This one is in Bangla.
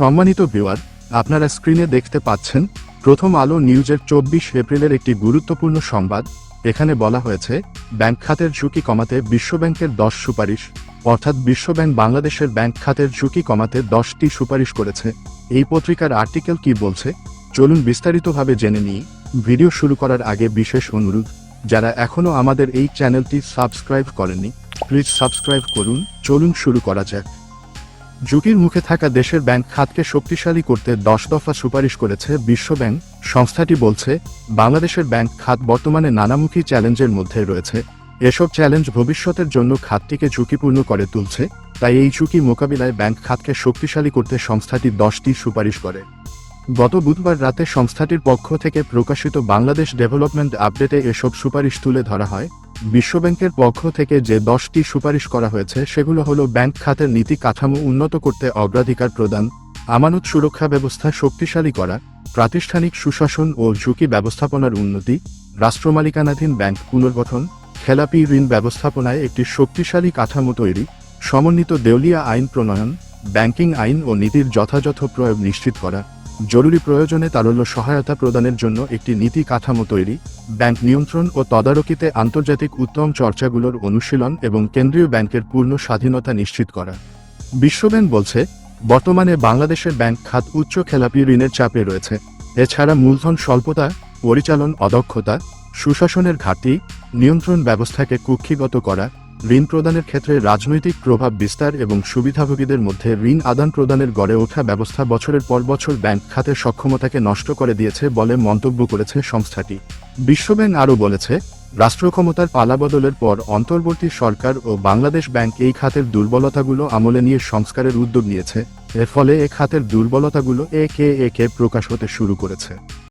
সম্মানিত ভিউয়ার, আপনারা স্ক্রিনে দেখতে পাচ্ছেন, প্রথম আলো নিউজের চব্বিশ এপ্রিলের একটি গুরুত্বপূর্ণ সংবাদ। এখানে বলা হয়েছে, ব্যাংক খাতের ঝুঁকি কমাতে বিশ্বব্যাংকের দশ সুপারিশ। অর্থাৎ বিশ্বব্যাংক বাংলাদেশের ব্যাংক খাতের ঝুঁকি কমাতে দশটি সুপারিশ করেছে। এই পত্রিকার আর্টিকেল কি বলছে? চলুন বিস্তারিতভাবে জেনে নিই। ভিডিও শুরু করার আগে বিশেষ অনুরোধ, যারা এখনও আমাদের এই চ্যানেলটি সাবস্ক্রাইব করেননি, প্লিজ সাবস্ক্রাইব করুন। চলুন শুরু করা যাক। ঝুঁকির মুখে থাকা দেশের ব্যাংক খাতকে শক্তিশালী করতে দশ দফা সুপারিশ করেছে বিশ্বব্যাংক সংস্থাটি বলছে, বাংলাদেশের ব্যাংক খাত বর্তমানে নানামুখী চ্যালেঞ্জের মধ্যে রয়েছে। এসব চ্যালেঞ্জ ভবিষ্যতের জন্য খাতটিকে ঝুঁকিপূর্ণ করে তুলছে, তাই এই ঝুঁকি মোকাবিলায় ব্যাংক খাতকে শক্তিশালী করতে সংস্থাটি দশটি সুপারিশ করে। গত বুধবার রাতে সংস্থাটির পক্ষ থেকে প্রকাশিত বাংলাদেশ ডেভেলপমেন্ট আপডেটে এসব সুপারিশ তুলে ধরা হয়। বিশ্বব্যাংকের পক্ষ থেকে যে দশটি সুপারিশ করা হয়েছে, সেগুলো হলো ব্যাংক খাতের নীতি কাঠামো উন্নত করতে অগ্রাধিকার প্রদান, আমানত সুরক্ষা ব্যবস্থা শক্তিশালী করা, প্রাতিষ্ঠানিক সুশাসন ও ঝুঁকি ব্যবস্থাপনার উন্নতি রাষ্ট্রমালিকানাধীন ব্যাংক পুনর্গঠন, খেলাপি ঋণ ব্যবস্থাপনায় একটি শক্তিশালী কাঠামো তৈরি, সমন্বিত দেউলিয়া আইন প্রণয়ন, ব্যাংকিং আইন ও নীতির যথাযথ প্রয়োগ নিশ্চিত করা। জরুরি প্রয়োজনে তারল্য সহায়তা প্রদানের জন্য একটি নীতি কাঠামো তৈরি, ব্যাংক নিয়ন্ত্রণ ও তদারকিতে আন্তর্জাতিক উত্তম চর্চাগুলোর অনুশীলন এবং কেন্দ্রীয় ব্যাংকের পূর্ণ স্বাধীনতা নিশ্চিত করা। বিশ্বব্যাংক বলছে, বর্তমানে বাংলাদেশের ব্যাংক খাত উচ্চ খেলাপি ঋণের চাপে রয়েছে। এছাড়া মূলধন স্বল্পতা, পরিচালন অদক্ষতা, সুশাসনের ঘাটতি, নিয়ন্ত্রণ ব্যবস্থাকে কুক্ষিগত করা ঋণ প্রদানের ক্ষেত্রে রাজনৈতিক প্রভাব বিস্তার এবং সুবিধাভোগীদের মধ্যে ঋণ আদান প্রদানের গড়ে ওঠা ব্যবস্থা বছরের পর বছর ব্যাংক খাতের সক্ষমতাকে নষ্ট করে দিয়েছে বলে মন্তব্য করেছে সংস্থাটি। বিশ্বব্যাংক আরও বলেছে রাষ্ট্র ক্ষমতার পালাবদলের পর অন্তর্বর্তী সরকার ও বাংলাদেশ ব্যাংক এই খাতের দুর্বলতাগুলো আমলে নিয়ে সংস্কারের উদ্যোগ নিয়েছে। এর ফলে এ খাতের দুর্বলতাগুলো একে একে প্রকাশ হতে শুরু করেছে।